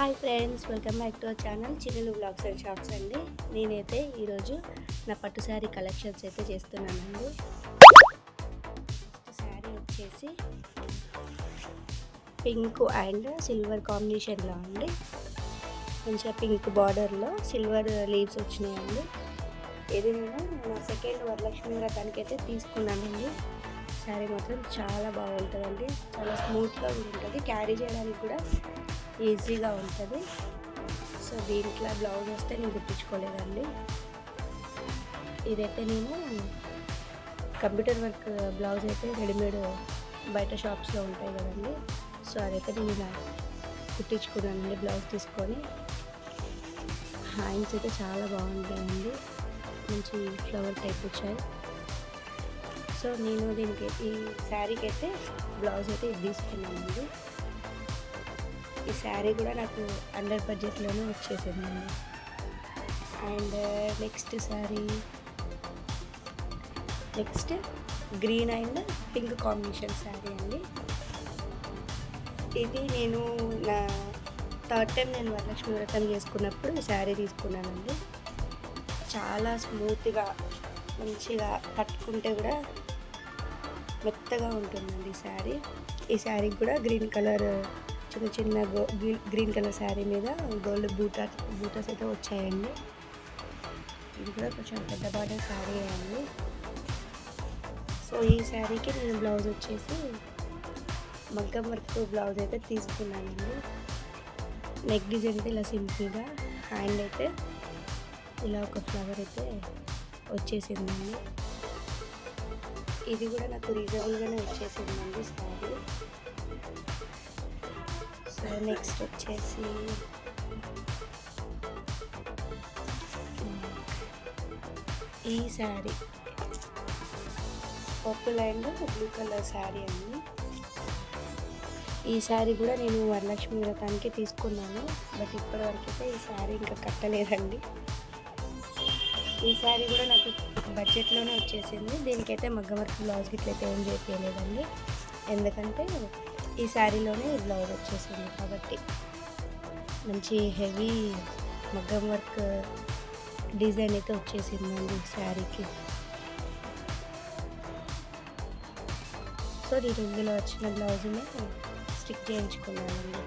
Hi friends welcome back to our channel. చిన్నలు vlogs and shorts అండి. నేనైతే ఈరోజు నా పట్టు శారీ కలెక్షన్స్ అయితే చేస్తున్నానండి. శారీ వచ్చేసి పింక్ అండ్ సిల్వర్ కాంబినేషన్లో అండి. మంచిగా పింక్ బార్డర్లో సిల్వర్ లీవ్స్ వచ్చినాయండి. ఇది నేను నా సెకండ్ వరలక్ష్మి వ్రతానికి అయితే తీసుకున్నానండి. శారీ మాత్రం చాలా బాగుంటుందండి. చాలా స్మూత్గా ఉంటుంది. క్యారీ చేయడానికి కూడా ఈజీగా ఉంటుంది. సో దీంట్లో బ్లౌజ్ వస్తే నేను కుట్టించుకోలేదండి. ఇదైతే నేను కంప్యూటర్ వర్క్ బ్లౌజ్ అయితే రెడీమేడ్ బయట షాప్స్లో ఉంటాయి కదండి. సో అదైతే నేను ఇలా కుట్టించుకున్నానండి బ్లౌజ్ తీసుకొని. హ్యాండ్స్ అయితే చాలా బాగుంటాయండి. మంచి ఫ్లవర్ టైప్ వచ్చాయి. సో నేను దీనికి ఈ శారీకి అయితే బ్లౌజ్ అయితే ఇది తీసుకున్నానండి. ఈ శారీ కూడా నాకు అండర్ బడ్జెట్లోనే వచ్చేసిందండి. And next sari next green and pink combination sari అండి. ఇది నేను నా థర్డ్ టైం నేను వరలక్ష్మి వ్రతం చేసుకున్నప్పుడు ఈ శారీ తీసుకున్నానండి. చాలా స్మూత్గా మంచిగా కట్టుకుంటే కూడా మెత్తగా ఉంటుందండి ఈ శారీ. ఈ శారీకి కూడా గ్రీన్ కలర్ చిన్న చిన్న గో గ్రీన్ కలర్ శారీ మీద గోల్డ్ బూటా బూటాస్ అయితే వచ్చాయండి. ఇది కూడా కొంచెం పెద్ద బార్డర్ శారీ అండి. సో ఈ శారీకి నేను బ్లౌజ్ వచ్చేసి మగ్గం వర్క్ బ్లౌజ్ అయితే తీసుకున్నానండి. నెక్ డిజైన్ అయితే ఇలా సింపుల్గా హ్యాండ్ అయితే ఇలా ఒక ఫ్లవర్ అయితే వచ్చేసిందండి. ఇది కూడా నాకు రీజనబుల్గానే వచ్చేసిందండి శారీ. నెక్స్ట్ వచ్చేసి ఈ sari purple and blue colour sari అండి. ఈ శారీ కూడా నేను వరలక్ష్మి వ్రతానికి తీసుకున్నాను. బట్ ఇప్పటివరకైతే ఈ శారీ ఇంకా కట్టలేదండి. ఈ శారీ కూడా నాకు బడ్జెట్లోనే వచ్చేసింది. దీనికైతే మగ్గ వర్క్ బ్లౌజ్ గిట్లయితే ఏం చేయలేదండి ఎందుకంటే ఈ శారీలోనే బ్లౌజ్ వచ్చేసింది కాబట్టి మంచి హెవీ మగ్గం వర్క్ డిజైన్ అయితే వచ్చేసిందండి ఈ శారీకి. సో నేను ఇందులో వచ్చిన బ్లౌజ్ని స్టిక్ చేయించుకున్నానండి.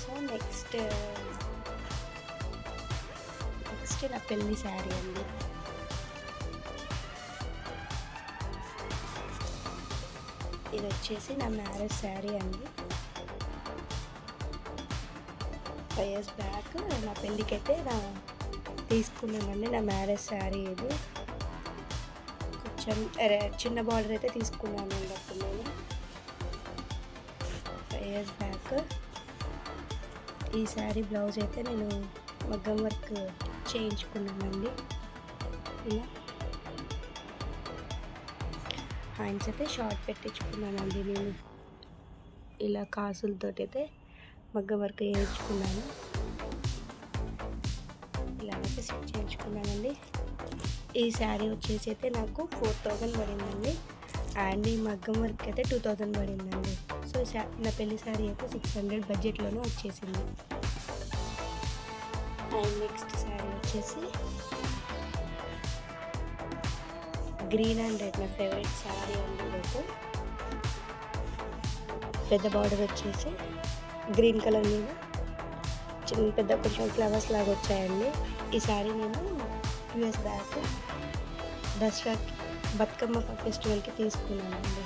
సో నెక్స్ట్ నెక్స్ట్ నా పెళ్ళి శారీ అండి. ఇది వచ్చేసి నా మ్యారేజ్ శారీ అండి. ఫైవ్ ఇయర్స్ బ్యాక్ నా పెళ్ళికి అయితే నా తీసుకున్నానండి నా మ్యారేజ్ శారీ ఇది. కొంచెం చిన్న బార్డర్ అయితే తీసుకున్నాను అండి అప్పుడు నేను. ఫైవ్ ఇయర్స్ బ్యాక్ ఈ శారీ బ్లౌజ్ అయితే నేను మగ్గం వర్క్ చేయించుకున్నానండి. ఇలా. హ్యాండ్స్ అయితే షార్ట్ పెట్టించుకున్నానండి నేను. ఇలా కాసులతో అయితే మగ్గం వర్క్ చేయించుకున్నాను. ఇలా అయితే సెట్ చేయించుకున్నానండి. ఈ శారీ వచ్చేసి అయితే నాకు ఫోర్ థౌజండ్ పడిందండి. అండ్ ఈ మగ్గం వర్క్ అయితే టూ థౌజండ్ పడిందండి. సో నా పెళ్ళి శారీ అయితే సిక్స్ హండ్రెడ్ బడ్జెట్లోనే వచ్చేసింది. అండ్ నెక్స్ట్ శారీ వచ్చేసి గ్రీన్ అండ్ రెడ్ నా ఫేవరెట్ శారీ అండి ఇదైతే పెద్ద బార్డర్ వచ్చేసి గ్రీన్ కలర్ మీద. చిన్న పెద్ద కొంచెం ఫ్లవర్స్ లాగా వచ్చాయండి. ఈ శారీ నేను యూఎస్ బ్యాక్ దసరా బతుకమ్మ ఫెస్టివల్కి తీసుకున్నానండి.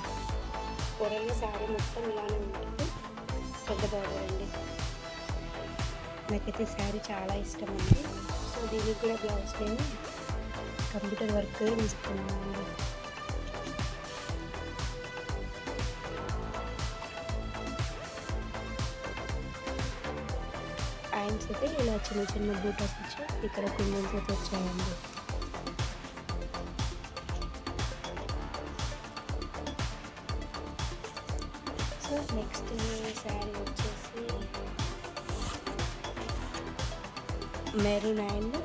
ఓవరాల్గా శారీ మొత్తం ఇలానే ఉంటుంది. పెద్ద బార్డర్ అండి. నాకైతే శారీ చాలా ఇష్టం అండి. సో దీనికి కూడా బ్లౌజ్ నేను కంప్యూటర్ వర్క్ తీసుకున్నాను. హ్యాండ్స్ అయితే ఇలా చిన్న చిన్న బూటాస్ వచ్చి ఇక్కడ కుందన్స్ అయితే వచ్చాయండి సో నెక్స్ట్ శారీ వచ్చేసి మెరూన్ అండ్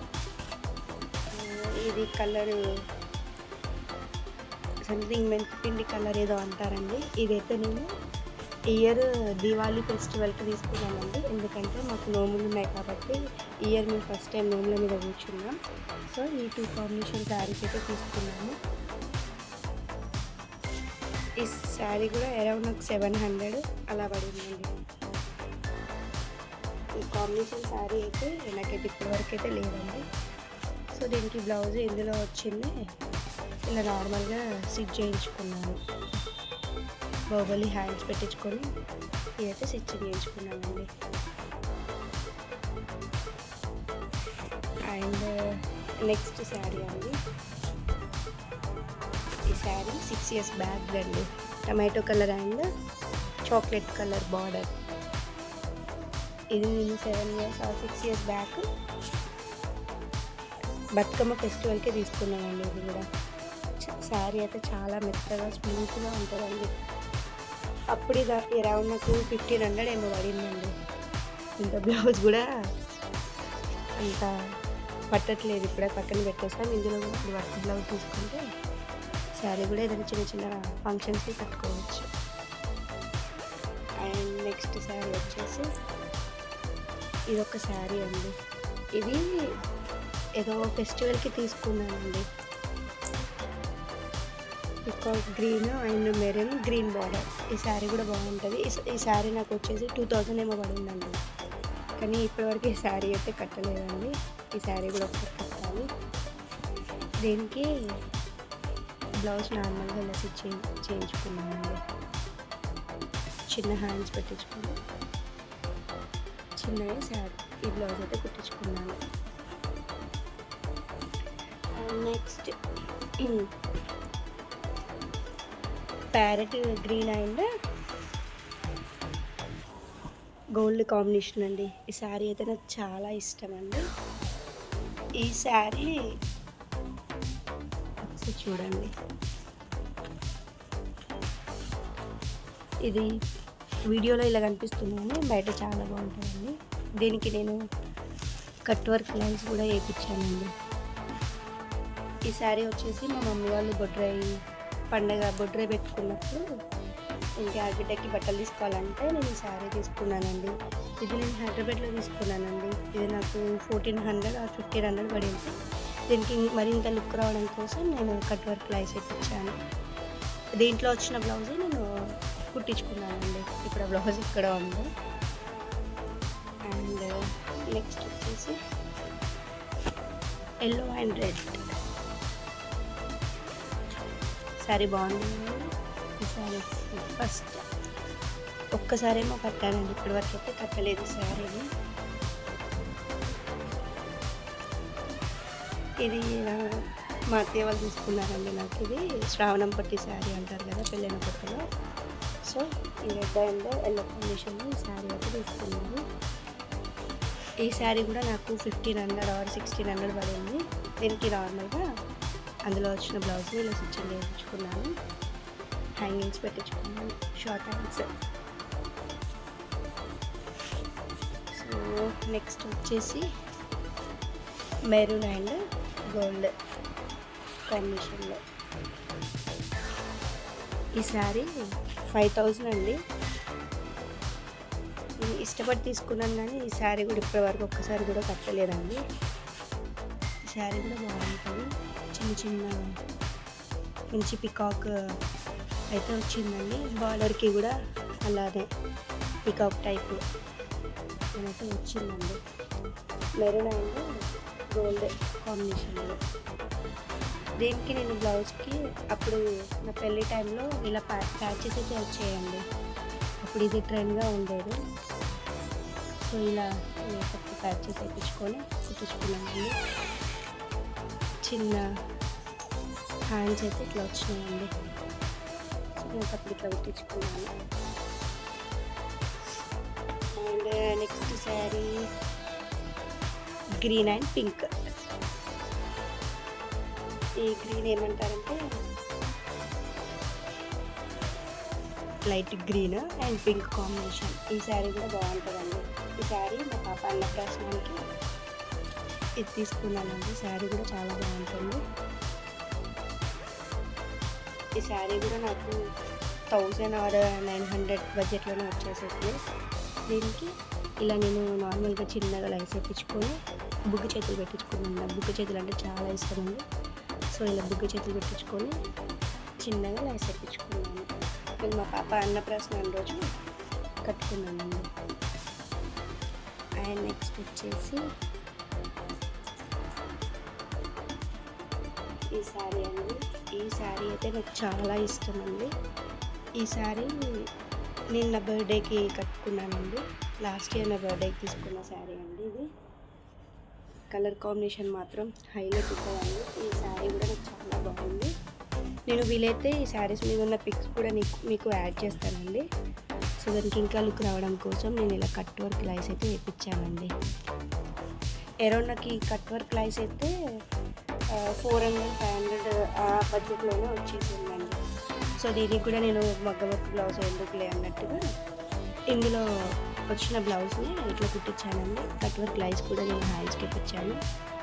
ఇది కలర్ సంథింగ్ మెంతి పిండి కలర్ ఏదో అంటారండి. ఇదైతే నేను ఇయర్ దీవాళీ ఫెస్టివల్కి తీసుకున్నామండి ఎందుకంటే మాకు నోములు ఉన్నాయి కాబట్టి ఇయర్ మేము ఫస్ట్ టైం నోముల మీద కూర్చున్నాం. సో ఈ టూ కాంబినేషన్ శారీస్ అయితే తీసుకున్నాము. ఈ శారీ కూడా అరౌండ్ నాకు సెవెన్ హండ్రెడ్ అలా పడిందండి. ఈ కాంబినేషన్ శారీ అయితే నాకైతే ఇప్పటివరకు అయితే లేదండి. సో దీనికి బ్లౌజ్ ఇందులో వచ్చింది. ఇలా నార్మల్గా స్టిచ్ చేయించుకున్నాను. బాహుబలి హ్యాండ్స్ పెట్టించుకొని ఇదైతే స్టిచ్చింగ్ చేయించుకున్నానండి. అండ్ నెక్స్ట్ శారీ అండి. ఈ శారీ సిక్స్ ఇయర్స్ బ్యాక్ అండి. Tomato colour and chocolate colour border. ఇది నేను seven years or six years back Bathukamma ఫెస్టివల్కే తీసుకున్నామండి ఇది కూడా. శారీ అయితే చాలా మెత్తగా స్మూత్గా ఉంటుందండి. అప్పుడు ఇది అరౌండ్ నాకు ఫిఫ్టీన్ హండ్రెడ్ ఏమో పడిందండి. ఇంకా బ్లౌజ్ కూడా అంత పట్టట్లేదు. ఇప్పుడే పక్కన పెట్టేస్తాను ఇందులో ఇప్పుడు వర్క్ బ్లౌజ్ తీసుకుంటే శారీ కూడా ఏదైనా చిన్న చిన్న ఫంక్షన్స్కి కట్టుకోవచ్చు. అండ్ నెక్స్ట్ శారీ వచ్చేసి ఇది ఒక శారీ అండి. ఇది ఏదో ఫెస్టివల్కి తీసుకున్నానండి. Peacock green and maroon green border. ఈ శారీ కూడా బాగుంటుంది. ఈ- శారీ నాకు వచ్చేసి టూ థౌజండ్ ఏమో పడిందండి. కానీ ఇప్పటివరకు ఈ శారీ అయితే కట్టలేదండి. ఈ శారీ కూడా ఒకసారి కట్టాలి. దీనికి బ్లౌజ్ నార్మల్గా ఇలా స్టిచ్ చేయించుకున్నానండి. చిన్న హ్యాండ్స్ పెట్టించుకున్నాను. చిన్నగా శారీ. ఈ బ్లౌజ్ అయితే కుట్టించుకున్నాను. Next parrot green and gold combination అండి. ఈ శారీ అయితే నాకు చాలా ఇష్టం అండి ఈ శారీ చూడండి. ఇది వీడియోలో ఇలా కనిపిస్తుందని బయట చాలా బాగుంటుందండి. దీనికి నేను కట్ వర్క్ లైన్స్ కూడా వేయించానండి ఈ శారీ వచ్చేసి మా మమ్మీ వాళ్ళు బొడ్రాయి పండగ బొడ్రాయి పెట్టుకున్నప్పుడు ఇంకా ఆర్బిటెక్కి బట్టలు తీసుకోవాలంటే నేను ఈ శారీ తీసుకున్నానండి. ఇది నేను హైదరాబాద్లో తీసుకున్నానండి. ఇది నాకు fourteen hundred or fifteen hundred పడింది. దీనికి మరింత లుక్ రావడం కోసం నేను కట్ వర్క్ లైస్ ఇచ్చాను. దీంట్లో వచ్చిన బ్లౌజ్ నేను కుట్టించుకున్నానండి. ఇప్పుడు ఆ బ్లౌజ్ ఇక్కడ ఉంది. అండ్ నెక్స్ట్ వచ్చేసి ఎల్లో అండ్ రెడ్. శారీ బాగుంది. ఈ సారీ ఫస్ట్ ఒక్కసారేమో కట్టానండి. ఇప్పటి వరకు అయితే కట్టలేదు శారీని ఇది మా అత్తయ్య వాళ్ళు తీసుకున్నారండి నాకు ఇది. శ్రావణం పట్టి శారీ అంటారు కదా పెళ్ళైన పట్టులో. సో ఈ రెడ్ అండ్ ఎల్లో కాంబినేషన్లో ఈ శారీ అయితే తీసుకున్నాను. ఈ శారీ కూడా నాకు fifteen hundred or sixteen hundred పడింది. దీనికి నార్మల్గా అందులో వచ్చిన బ్లౌజ్ని ఇలా స్టిచ్చింగ్ చేయించుకున్నాను. హ్యాంగింగ్స్ పెట్టించుకున్నాను. షార్ట్ హ్యాంగ్స్ సో నెక్స్ట్ వచ్చేసి మెరూన్ అండ్ గోల్డ్ కాంబినేషన్లో. ఈ శారీ ఫైవ్ థౌజండ్ అండి. ఇష్టపడి తీసుకున్నాను కానీ ఈ శారీ కూడా ఇప్పటివరకు ఒక్కసారి కూడా కట్టలేదండి. ఈ శారీ కూడా బాగుంటుంది. చిన్న చిన్న మంచి పికాక్ అయితే వచ్చిందండి. బార్డర్కి కూడా అలానే పికాక్ టైప్ అయితే వచ్చిందండి. మెరూన్ అండ్ గోల్డ్ కాంబినేషన్లో దీనికి నేను బ్లౌజ్కి అప్పుడు నా పెళ్ళి టైంలో ఇలా ప్యా ప్యాచెస్ అయితే వచ్చేయండి. అప్పుడు ఇది ట్రెండ్గా ఉండేది. సో ఇలా మేకప్ ప్యాచెస్ వేయించుకొని కుట్టించుకున్నానండి చిన్న హ్యాండ్స్ అయితే ఇట్లా వచ్చినాయండి. సో ఇట్లా కుట్టించుకున్నాను. And next sari green and pink ఈ గ్రీన్ ఏమంటారంటే light green and pink combination ఈ శారీ కూడా బాగుంటుందండి. ఈ శారీ మా పాప అన్నప్రాసనానికి ఇది తీసుకున్నానండి. శారీ కూడా చాలా బాగుంటుంది. ఈ శారీ కూడా నాకు థౌజండ్ ఆర్ నైన్ హండ్రెడ్ బడ్జెట్లోనే వచ్చేసేది. దీనికి ఇలా నేను నార్మల్గా చిన్నగా లైస్ వేయించుకొని బుగ్గు చేతులు పెట్టించుకున్నాను బుగ్గు చేతులు అంటే చాలా ఇష్టం సో ఇలా బుగ్గు చేతులు పెట్టించుకొని చిన్నగా లైస్ వేయించుకున్నాను నేను మా పాప అన్నప్రాసన రోజు కట్టుకున్నానండి అండ్ నెక్స్ట్ వచ్చేసి శారీ అండి. ఈ శారీ అయితే నాకు చాలా ఇష్టం అండి ఈ శారీ నేను నా బర్త్డేకి కట్టుకున్నానండి. లాస్ట్ ఇయర్ నా బర్త్డేకి తీసుకున్న శారీ అండి ఇది. కలర్ కాంబినేషన్ మాత్రం హైలైట్ ఉంటుందండి. ఈ శారీ కూడా నాకు చాలా బాగుంది. నేను వీలైతే ఈ శారీస్ మీద ఉన్న పిక్స్ కూడా నీకు మీకు యాడ్ చేస్తానండి. సో దానికి ఇంకా లుక్ రావడం కోసం నేను ఇలా కట్ వర్క్ లైస్ అయితే వేయించానండి అరౌండ్ నాకు ఈ కట్ వర్క్ లైస్ అయితే ఫోర్ హండ్రెడ్ ఫైవ్ హండ్రెడ్ ఆ బడ్జెట్లోనే వచ్చేసిందండి. సో దీనికి కూడా నేను మగ్గ వర్క్ బ్లౌజ్ ఎందుకులే అన్నట్టుగా ఇందులో వచ్చిన బ్లౌజ్ని ఇట్లా కుట్టించానండి. కట్ వర్క్ లైస్ కూడా నేను హ్యాండ్స్కి పెట్టాను.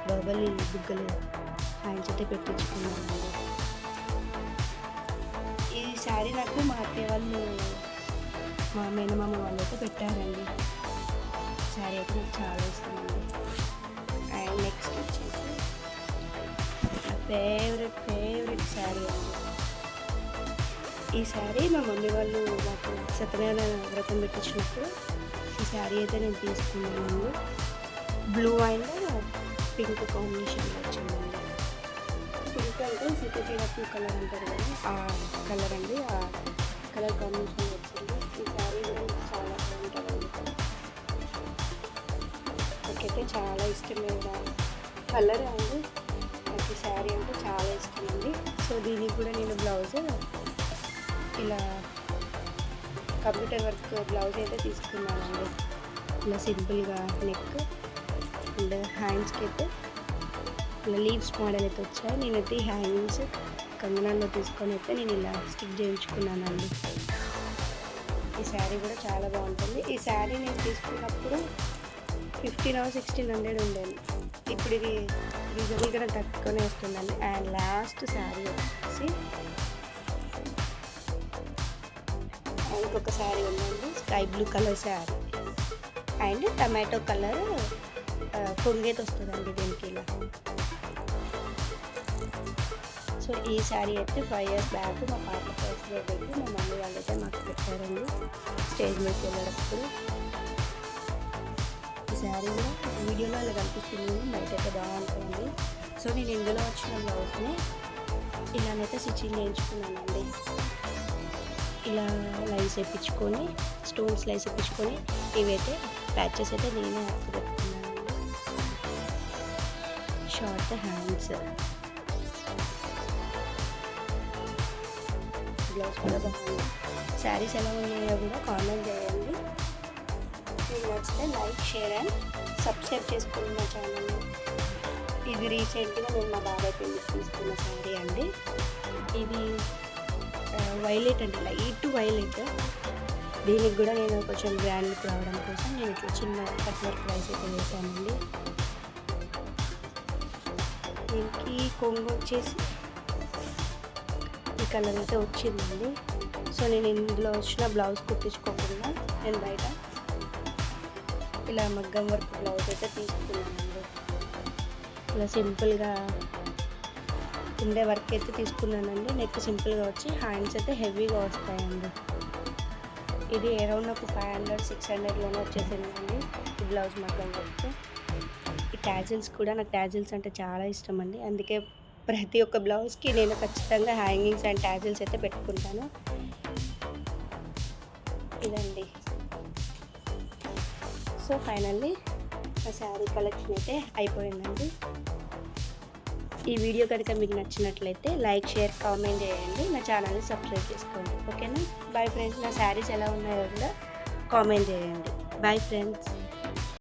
బర్బలి బుగ్గలు హ్యాండ్స్ అయితే పెట్టించుకున్నాను ఈ శారీ నాకు మా అత్తయ్య వాళ్ళు మా మేనమామ వాళ్ళు అయితే పెట్టారండి. శారీ అయితే నాకు చాలా ఇష్టం అండి అండ్ నెక్స్ట్ వచ్చేసి ఫేవరెట్ ఫేవరెట్ శారీ అండి ఈ శారీ మా మమ్మీ వాళ్ళు మాకు సత్యనారాయణ వ్రతం పెట్టించినప్పుడు ఈ శారీ అయితే నేను తీసుకున్నాను. బ్లూ అండ్ పింక్ కాంబినేషన్లో వచ్చిందండి. పింక్ అంటే సీతచీర కలర్ అంటారు కదా. ఆ కలర్ అండి. ఆ కలర్ కాంబినేషన్ వచ్చింది. ఈ శారీ కూడా చాలా బాగుంటుందండి. నాకైతే చాలా ఇష్టమైన కలర్ అండి. చాలా ఇష్టం అండి సో దీనికి కూడా నేను బ్లౌజ్ ఇలా కంప్యూటర్ వర్క్ బ్లౌజ్ అయితే తీసుకున్నానండి. ఇలా సింపుల్గా నెక్ అండ్ హ్యాండ్స్కి అయితే ఇలా లీవ్స్ మోడల్ అయితే వచ్చాయి. నేనైతే ఈ హ్యాంగింగ్స్ కంగనాల్లో తీసుకొని అయితే నేను ఇలా స్టిక్ చేయించుకున్నానండి. ఈ శారీ కూడా చాలా బాగుంటుంది. ఈ శారీ నేను తీసుకున్నప్పుడు ఫిఫ్టీన్ ఆర్ సిక్స్టీన్ హండ్రెడ్ ఉండేది. ఇప్పుడు ఇది రీజనబుల్గా తక్కువనే వస్తుందండి. అండ్ లాస్ట్ శారీ వచ్చేసి ఇంకొక శారీ ఉందండి. Sky blue colour sari and tomato colour పొంగేది వస్తుందండి దీనికి. ఇలా సో ఈ శారీ అయితే ఫైవ్ ఇయర్స్ బ్యాక్ మా పాప ఫస్ట్ మా మమ్మీ వాళ్ళైతే మాకు పెట్టారండి. స్టేజ్ మీదకి వెళ్ళేటప్పుడు. శారీ కూడా వీడియోలో అలా కనిపిస్తుంది. బయట అయితే బాగుంటుంది. సో నేను ఇందులో వచ్చిన బ్లౌజ్ని ఇలానైతే స్టిచ్చింగ్ చేయించుకున్నానండి. ఇలా లైన్స్ వేయించుకొని స్టోన్స్ లైన్స్ వేయించుకొని ఇవైతే ప్యాచెస్ అయితే నేనే పెట్టుకున్నాను షార్ట్ హ్యాండ్స్. బ్లౌజ్ కూడా బాగుంది. శారీస్ ఎలా ఉన్నాయో కూడా కామెంట్ చేయండి. మీకు నచ్చితే లైక్ షేర్ అండ్ సబ్స్క్రైబ్ చేసుకుని మా ఛానల్ని. ఇది రీసెంట్గా నేను మా బాబాయ్ పెళ్ళి తీసుకున్న శారీ అండి. ఇది వైలెట్ అండి లైట్ వైలెట్. దీనికి కూడా నేను కొంచెం గ్రాండ్ రావడం కోసం నేను ఇట్లా చిన్న కట్ వర్క్ రైస్ అయితే వేసానండి దీనికి కొంగు వచ్చేసి ఈ కలర్ అయితే వచ్చిందండి. సో నేను ఇందులో వచ్చిన బ్లౌజ్ కుట్టించుకోకుండా నేను బయట ఇలా మగ్గం వర్క్ బ్లౌజ్ అయితే తీసుకున్నానండి. ఇలా సింపుల్గా ఉండే వర్క్ అయితే తీసుకున్నానండి. నెక్ సింపుల్గా వచ్చి హ్యాండ్స్ అయితే హెవీగా వస్తాయండి. ఇది అరౌండ్ ఒక ఫైవ్ హండ్రెడ్ సిక్స్ హండ్రెడ్లోనే వచ్చేసిందండి ఈ బ్లౌజ్ మగ్గం వర్క్. ఈ ట్యాజిల్స్ కూడా నాకు ట్యాజిల్స్ అంటే చాలా ఇష్టం అండి అందుకే ప్రతి ఒక్క బ్లౌజ్కి నేను ఖచ్చితంగా హ్యాంగింగ్స్ అండ్ ట్యాజిల్స్ అయితే పెట్టుకుంటాను. ఇదండి. సో ఫైనల్లీ నా శారీ కలెక్షన్ అయితే అయిపోయిందండి. ఈ వీడియో కనుక మీకు నచ్చినట్లయితే లైక్ షేర్ కామెంట్ చేయండి. నా ఛానల్ని సబ్స్క్రైబ్ చేసుకోండి. ఓకేనా? Bye friends. నా శారీస్ ఎలా ఉన్నాయో కూడా కామెంట్ చేయండి. Bye friends.